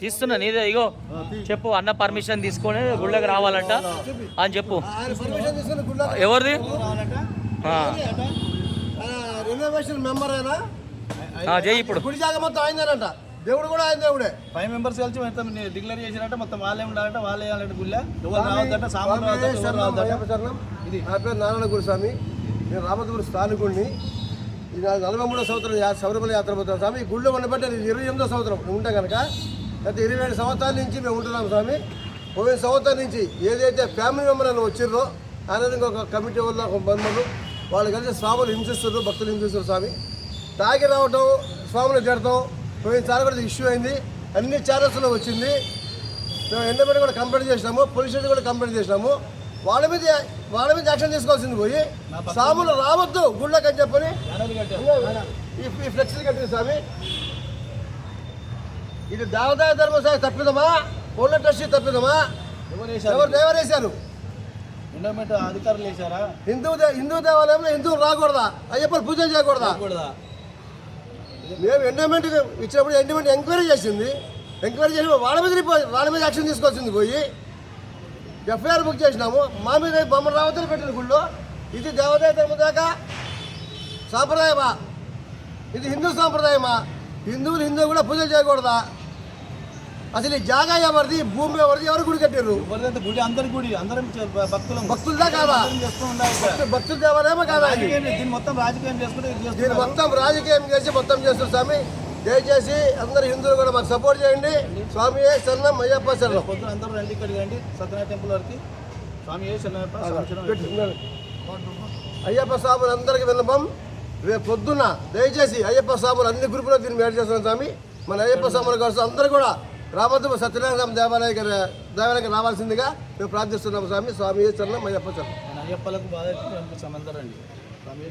తీస్తున్నా నీదే ఇగో చెప్పు అన్న పర్మిషన్ తీసుకొని గుళ్ళకి రావాలంట. అని చెప్పు. ఎవరిది? మెంబర్ అయినా జై ఇప్పుడు. గుడి జాగా మొత్తం దేవుడు కూడా ఆయన దేవుడే. ఫైవ్ మెంబర్స్ కలిసి మొత్తం డిక్లేర్ చేసినట్టే మొత్తం వాళ్ళే ఉండాలంటే వాళ్ళే వేయాలంటే గుళ్ళ. ఎవరు రావద్దంటే సామాన్ రావద్దంటే శరణం. నా పేరు నారాయణ గురుస్వామి. నేను రామతపురం స్థానికుడిని ఇది నలభై మూడో సంవత్సరం శబరిమల యాత్ర పోతున్నాం స్వామి గుళ్ళు గుళ్ళో ఉండబట్టి ఇరవై ఎనిమిదో సంవత్సరం. ఉంటాం కనుక గత ఇరవై ఏడు సంవత్సరాల నుంచి మేము ఉంటున్నాం స్వామి. పోయిన సంవత్సరం నుంచి ఏదైతే ఫ్యామిలీ మెంబర్ అని వచ్చిర్రో అనేది ఒక కమిటీ వల్ల ఒక బంధువులు వాళ్ళు కలిసి స్వాములు హింసిస్తున్నారు భక్తులు హింసిస్తారు స్వామి. తాగి రావటం స్వాములు పోయిన పోయినసారి కూడా ఇష్యూ అయింది. అన్ని ఛానల్స్లో వచ్చింది. మేము ఎండబెట్టి కూడా కంప్లైంట్ చేసినాము పోలీస్ స్టేషన్ కూడా కంప్లైంట్ చేసినాము. వాళ్ళ మీద వాళ్ళ మీద యాక్షన్ తీసుకోవాల్సింది పోయి సాములు రావద్దు గుళ్ళకి అని చెప్పని ఈ ఫ్లెక్సీలు కట్టింది స్వామి. ఇది దేవదాయ ధర్మశాల తప్పిదమా? పోల ట్రస్టీ తప్పిదమా? ఎవరు దేవరేశారు ఎండోమెంట్ అధికారులు వేశారా? హిందూ హిందూ దేవాలయంలో హిందువులు రాకూడదా? అయ్యప్పని పూజ చేయకూడదా? కూడదా మేము ఎండోమెంట్ ఇచ్చినప్పుడు ఎండోమెంట్ ఎంక్వైరీ చేసింది. ఎంక్వైరీ చేసి వాళ్ళ మీద వాళ్ళ మీద యాక్షన్ తీసుకోవాల్సింది పోయి ఎఫ్ఐఆర్ బుక్ చేసినాము. మా మీద బొమ్మ రావతలు పెట్టిన గుళ్ళో ఇది దేవాదాయ ధర్మ దాకా? సాంప్రదాయమా? ఇది హిందూ సాంప్రదాయమా? హిందువులు హిందువు కూడా పూజలు చేయకూడదా? అసలు ఈ జాగా ఎవరిది? భూమి ఎవరిది? ఎవరు గుడి కట్టారు గుడి? అందరి గుడి అందరం భక్తులం. భక్తులదా కాదా? భక్తుల దేవాలయమా కాదా దీన్ని మొత్తం రాజకీయం చేసుకుంటే దీన్ని చేస్తున్నారు. మొత్తం రాజకీయం చేసి మొత్తం చేస్తారు స్వామి. దయచేసి అందరు హిందువులు కూడా మాకు సపోర్ట్ చేయండి. స్వామి శరణం అయ్యప్ప శరణం. పొద్దున అందరూ రండి ఇక్కడికి రండి. సత్యనారాయణ టెంపుల్ వరకు. స్వామి. అయ్యప్ప స్వాములు అందరికి విన్నపం. రేపు పొద్దున్న దయచేసి అయ్యప్ప స్వాములు అన్ని గ్రూపులో దీన్ని మేడ చేస్తున్నాం స్వామి. మన అయ్యప్ప స్వాముల కోసం అందరూ కూడా రామద్దు సత్యనారాయణ దేవాలయ దేవాలయానికి రావాల్సిందిగా మేము ప్రార్థిస్తున్నాం స్వామి. స్వామి చరణం అయ్యప్ప చరణం అయ్యప్పలకు బాధ పంపిస్తాం అందరూ రండి స్వామి.